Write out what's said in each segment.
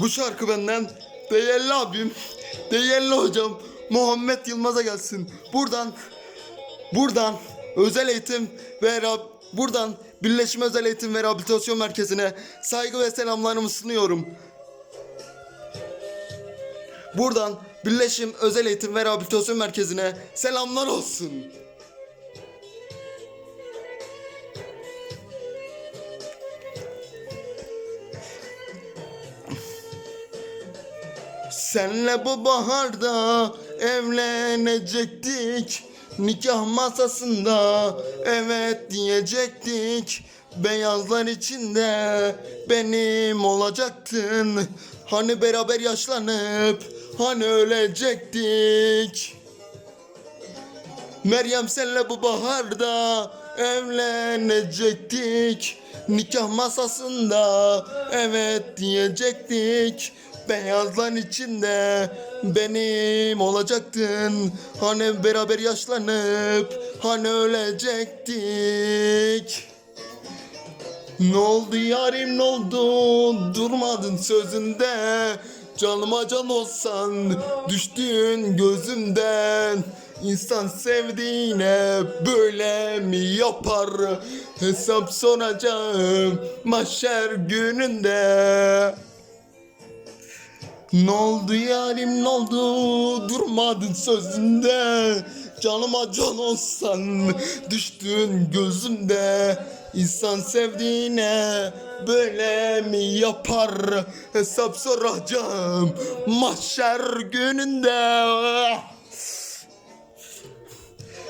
Bu şarkı benden değerli abim, değerli hocam Muhammed Yılmaz'a gelsin. Buradan buradan özel eğitim ve rehab- buradan Birleşim Özel Eğitim ve Rehabilitasyon Merkezi'ne saygı ve selamlarımı sunuyorum. Buradan Birleşim Özel Eğitim ve Rehabilitasyon Merkezi'ne selamlar olsun. Senle bu baharda evlenecektik. Nikah masasında evet diyecektik. Beyazlar içinde benim olacaktın. Hani beraber yaşlanıp hani ölecektik. Meryem senle bu baharda evlenecektik. Nikah masasında evet diyecektik Beyazlar içinde benim olacaktın. Hani beraber yaşlanıp hani ölecektik. Ne oldu yarim ne oldu? Durmadın sözünde. Canıma can olsan düştün gözümden. İnsan sevdiğine böyle mi yapar? Hesap soracağım mahşer gününde ne oldu yarim ne oldu? Durmadın sözünde. Canıma can olsan düştün gözümde. İnsan sevdiğine böyle mi yapar? Hesap soracağım mahşer gününde.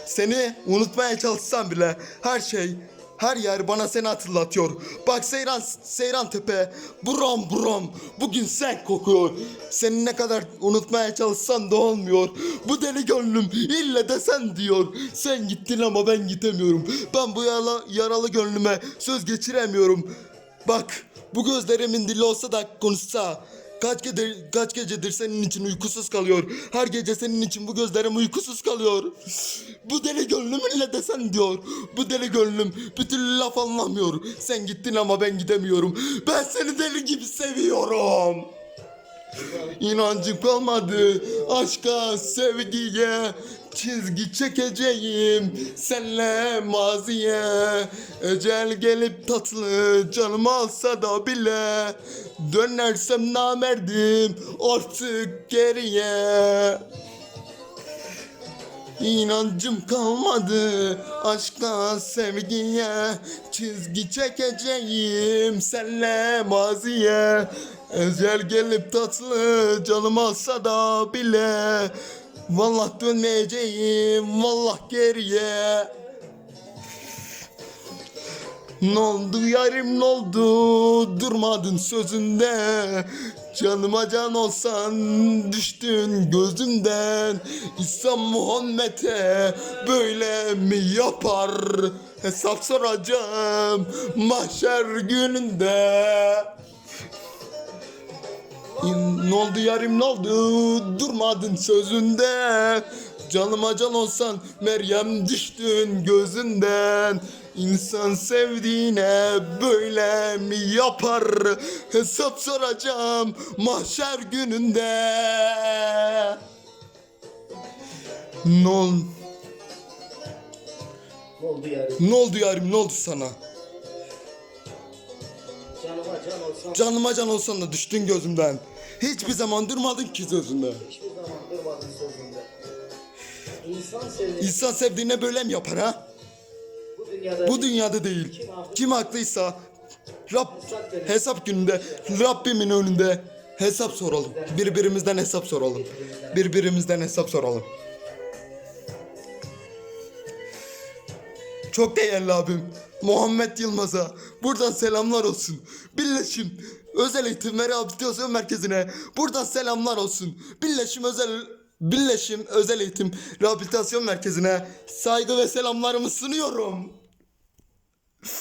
Seni unutmaya çalışsam bile her şey her yer bana seni hatırlatıyor. Bak Seyran, Seyran Tepe, buram buram, bugün sen kokuyor. Seni ne kadar unutmaya çalışsam da olmuyor. Bu deli gönlüm ille de sen diyor. Sen gittin ama ben gidemiyorum. Ben bu yaralı, yaralı gönlüme söz geçiremiyorum. Bak bu gözlerimin dili olsa da konuşsa. Kaç gecedir, kaç gecedir senin için uykusuz kalıyor. Her gece senin için bu gözlerim uykusuz kalıyor. Bu deli gönlümünle desen diyor. Bu deli gönlüm bir türlü laf anlamıyor. Sen gittin ama ben gidemiyorum. Ben seni deli gibi seviyorum. İnancım kalmadı aşka sevgiye Çizgi çekeceğim. Senle maziye Ecel gelip tatlı canım alsa da bile Dönersem namerdim artık geriye. İnancım kalmadı aşka sevgiye Çizgi çekeceğim. Senle maziye Ecel gelip tatlı canım alsa da bile Vallah dönmeyeceğim vallah geriye. Ne oldu yarim ne oldu? Durmadın sözünde. Canıma can olsan düştün gözümden. İsa Muhammed'e böyle mi yapar? Hesap soracağım mahşer gününde ne oldu yarim ne oldu? Durmadın sözünde. Canıma can olsan Meryem düştün gözünden. İnsan sevdiğine böyle mi yapar? Hesap soracağım mahşer gününde. Ne, ol, Ne oldu yani? ne oldu yarim ne oldu sana Canıma can olsam Canıma can olsan da düştün gözümden Hiçbir zaman durmadın ki sözünde hiçbir zaman durmadın sözünde. İnsan sevdiği İnsan sevdiğine böyle mi yapar ha? bu dünyada Bu dünyada değil. Kim haklıysa Rab hesap gününde Rabbimin önünde hesap soralım. Birbirimizden hesap soralım. Birbirimizden hesap soralım. Çok değerli abim Muhammed Yılmaz'a buradan selamlar olsun. Birleşim Özel Eğitim ve Rehabilitasyon Merkezi'ne buradan selamlar olsun. Birleşim Özel Birleşim Özel Eğitim Rehabilitasyon Merkezi'ne saygı ve selamlarımı sunuyorum.